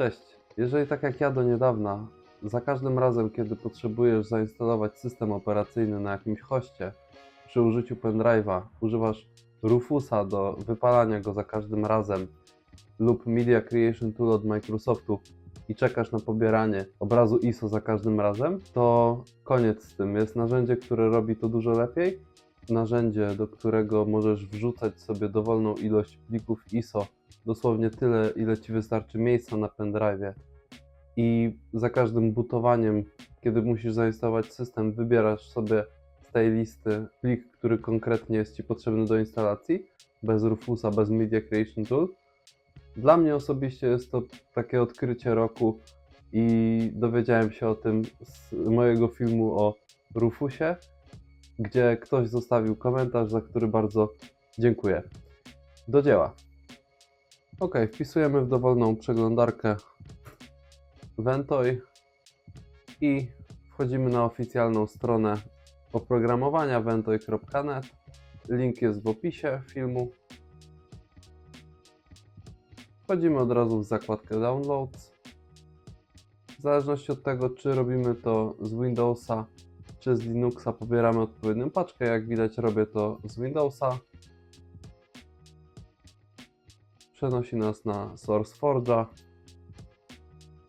Cześć. Jeżeli tak jak ja do niedawna, za każdym razem, kiedy potrzebujesz zainstalować system operacyjny na jakimś hoście, przy użyciu pendrive'a używasz Rufusa do wypalania go za każdym razem lub Media Creation Tool od Microsoftu i czekasz na pobieranie obrazu ISO za każdym razem, to koniec z tym. Jest narzędzie, które robi to dużo lepiej. Narzędzie, do którego możesz wrzucać sobie dowolną ilość plików ISO dosłownie tyle, ile ci wystarczy miejsca na pendrive. I za każdym bootowaniem, kiedy musisz zainstalować system, wybierasz sobie z tej listy plik, który konkretnie jest ci potrzebny do instalacji, bez Rufusa, bez Media Creation Tool. Dla mnie osobiście jest to takie odkrycie roku i dowiedziałem się o tym z mojego filmu o Rufusie, gdzie ktoś zostawił komentarz, za który bardzo dziękuję. Do dzieła. Ok, wpisujemy w dowolną przeglądarkę Ventoy i wchodzimy na oficjalną stronę oprogramowania ventoy.net. Link jest w opisie filmu. Wchodzimy od razu w zakładkę Downloads. W zależności od tego, czy robimy to z Windowsa, czy z Linuxa, pobieramy odpowiednią paczkę. Jak widać, robię to z Windowsa. Przenosi nas na SourceForge'a.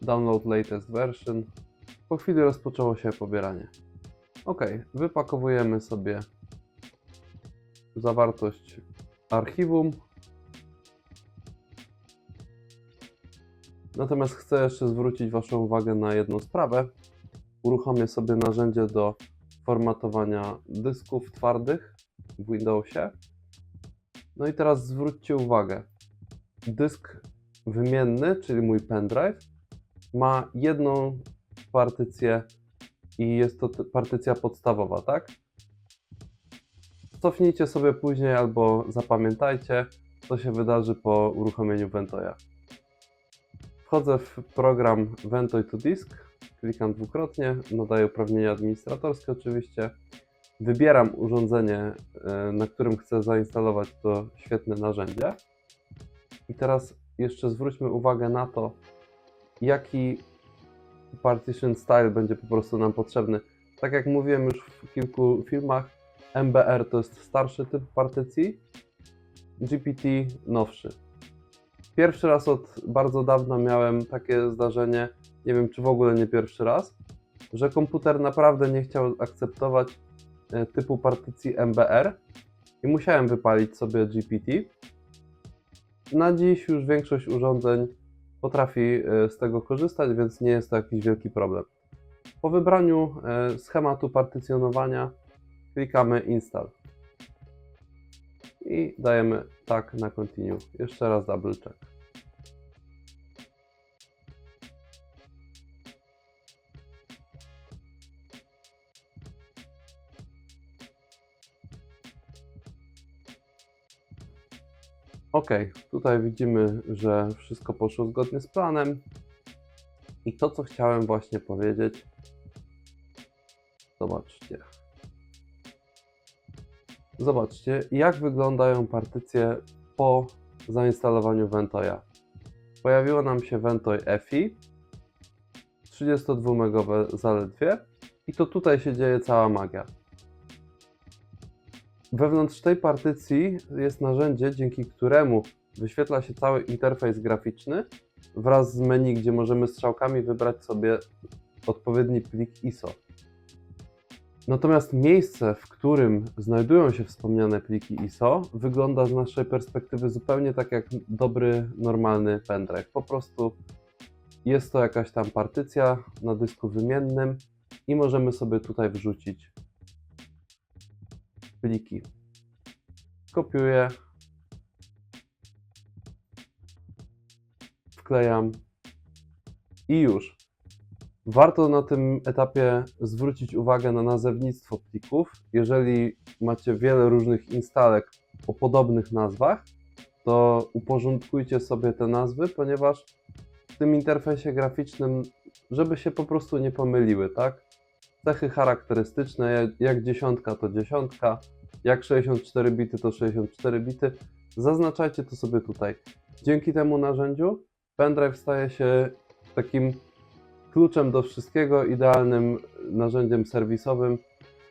Download latest version. Po chwili rozpoczęło się pobieranie. Ok, wypakowujemy sobie zawartość archiwum. Natomiast chcę jeszcze zwrócić Waszą uwagę na jedną sprawę. Uruchomię sobie narzędzie do formatowania dysków twardych w Windowsie. No i teraz zwróćcie uwagę. Dysk wymienny, czyli mój pendrive, ma jedną partycję i jest to partycja podstawowa, tak? Cofnijcie sobie później albo zapamiętajcie, co się wydarzy po uruchomieniu Ventoya. Wchodzę w program Ventoy to Disk, klikam dwukrotnie, nadaję uprawnienia administratorskie oczywiście. Wybieram urządzenie, e, na którym chcę zainstalować to świetne narzędzie. I teraz jeszcze zwróćmy uwagę na to, jaki partition style będzie po prostu nam potrzebny. Tak jak mówiłem już w kilku filmach, MBR to jest starszy typ partycji, GPT nowszy. Pierwszy raz od bardzo dawna miałem takie zdarzenie, nie wiem czy w ogóle nie pierwszy raz, że komputer naprawdę nie chciał akceptować e, typu partycji MBR i musiałem wypalić sobie GPT. Na dziś już większość urządzeń potrafi e, z tego korzystać, więc nie jest to jakiś wielki problem. Po wybraniu e, schematu partycjonowania klikamy Install i dajemy tak na Continue. Jeszcze raz double check. Ok, tutaj widzimy, że wszystko poszło zgodnie z planem. I to, co chciałem właśnie powiedzieć, zobaczcie. Zobaczcie, jak wyglądają partycje po zainstalowaniu Ventoya. Pojawiło nam się Ventoy EFI, 32 megowe zaledwie, i to tutaj się dzieje cała magia. Wewnątrz tej partycji jest narzędzie, dzięki któremu wyświetla się cały interfejs graficzny wraz z menu, gdzie możemy strzałkami wybrać sobie odpowiedni plik ISO. Natomiast miejsce, w którym znajdują się wspomniane pliki ISO, wygląda z naszej perspektywy zupełnie tak jak dobry, normalny pendrive. Po prostu jest to jakaś tam partycja na dysku wymiennym i możemy sobie tutaj wrzucić pliki. Kopiuję, wklejam i już. Warto na tym etapie zwrócić uwagę na nazewnictwo plików. Jeżeli macie wiele różnych instalek o podobnych nazwach, to uporządkujcie sobie te nazwy, ponieważ w tym interfejsie graficznym, żeby się po prostu nie pomyliły, tak? Cechy charakterystyczne, jak- dziesiątka to dziesiątka, jak 64 bity to 64 bity. Zaznaczajcie to sobie tutaj. Dzięki temu narzędziu Pendrive staje się takim kluczem do wszystkiego, idealnym narzędziem serwisowym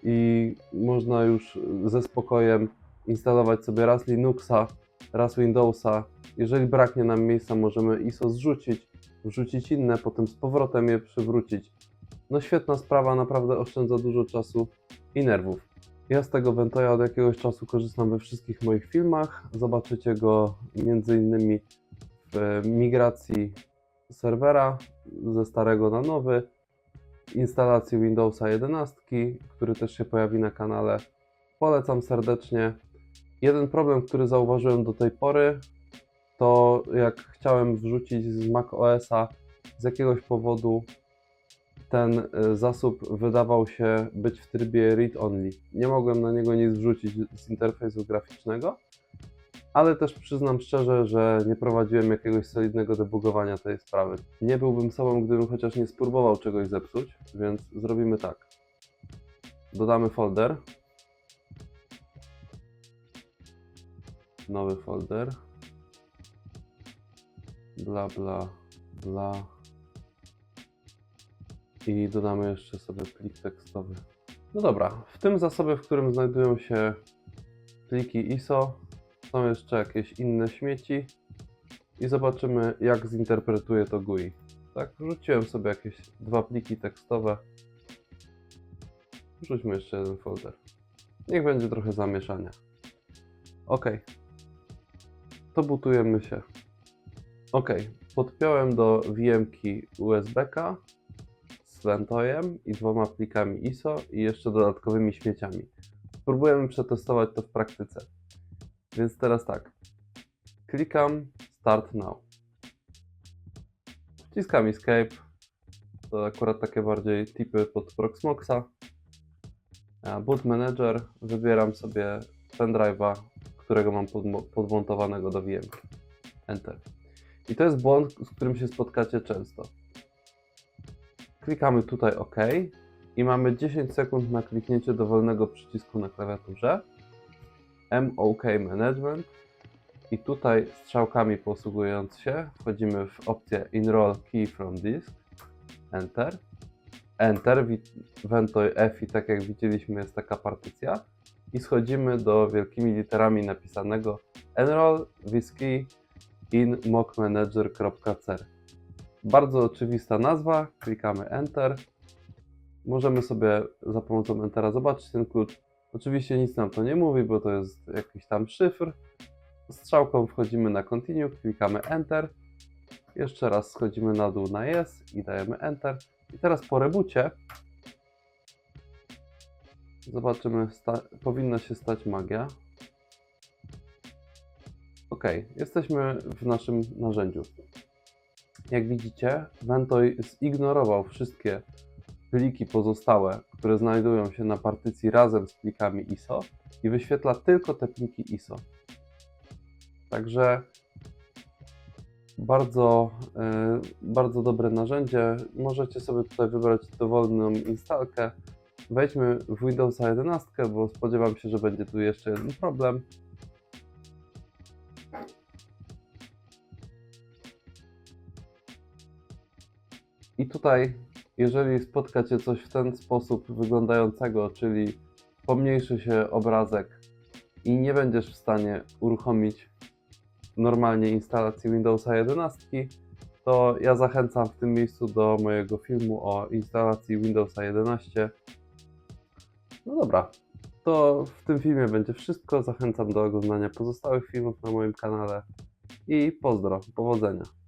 i można już ze spokojem instalować sobie raz Linuxa, raz Windowsa. Jeżeli braknie nam miejsca, możemy ISO zrzucić, wrzucić inne, potem z powrotem je przywrócić. No świetna sprawa, naprawdę oszczędza dużo czasu i nerwów. Ja z tego Ventoya od jakiegoś czasu korzystam we wszystkich moich filmach. Zobaczycie go m.in. w migracji serwera ze starego na nowy, instalacji Windowsa 11, który też się pojawi na kanale. Polecam serdecznie. Jeden problem, który zauważyłem do tej pory, to jak chciałem wrzucić z Mac OS-a z jakiegoś powodu ten y, zasób wydawał się być w trybie read-only. Nie mogłem na niego nic wrzucić z interfejsu graficznego, ale też przyznam szczerze, że nie prowadziłem jakiegoś solidnego debugowania tej sprawy. Nie byłbym sobą, gdybym chociaż nie spróbował czegoś zepsuć, więc zrobimy tak. Dodamy folder. Nowy folder. Bla, bla, bla. I dodamy jeszcze sobie plik tekstowy. No dobra, w tym zasobie, w którym znajdują się pliki ISO, są jeszcze jakieś inne śmieci i zobaczymy, jak zinterpretuje to GUI. Tak, wrzuciłem sobie jakieś dwa pliki tekstowe. Wrzućmy jeszcze jeden folder. Niech będzie trochę zamieszania. Ok. To butujemy się. Ok, podpiąłem do VM-ki USB-ka z Ventoyem i dwoma plikami ISO i jeszcze dodatkowymi śmieciami. Spróbujemy przetestować to w praktyce. Więc teraz tak. Klikam Start Now. Wciskam Escape. To akurat takie bardziej tipy pod Proxmoxa. Boot Manager. Wybieram sobie pendrive'a, którego mam podmo- podmontowanego do VM. Enter. I to jest błąd, z którym się spotkacie często. Klikamy tutaj OK i mamy 10 sekund na kliknięcie dowolnego przycisku na klawiaturze. MOK Management. I tutaj strzałkami posługując się wchodzimy w opcję Enroll Key from Disk, Enter, Enter, Ventoy F i tak jak widzieliśmy jest taka partycja. I schodzimy do wielkimi literami napisanego Enroll this key in mockmanager.cer. Bardzo oczywista nazwa, klikamy Enter. Możemy sobie za pomocą Entera zobaczyć ten klucz. Oczywiście nic nam to nie mówi, bo to jest jakiś tam szyfr. Strzałką wchodzimy na Continue, klikamy Enter. Jeszcze raz schodzimy na dół na Yes i dajemy Enter. I teraz po reboocie zobaczymy, powinna się stać magia. Ok, jesteśmy w naszym narzędziu. Jak widzicie, Ventoy zignorował wszystkie pliki pozostałe, które znajdują się na partycji razem z plikami ISO i wyświetla tylko te pliki ISO. Także bardzo, e, bardzo dobre narzędzie. Możecie sobie tutaj wybrać dowolną instalkę. Wejdźmy w Windowsa 11, bo spodziewam się, że będzie tu jeszcze jeden problem. I tutaj, jeżeli spotkacie coś w ten sposób wyglądającego, czyli pomniejszy się obrazek i nie będziesz w stanie uruchomić normalnie instalacji Windowsa 11, to ja zachęcam w tym miejscu do mojego filmu o instalacji Windowsa 11. No dobra, to w tym filmie będzie wszystko. Zachęcam do oglądania pozostałych filmów na moim kanale i pozdro, powodzenia.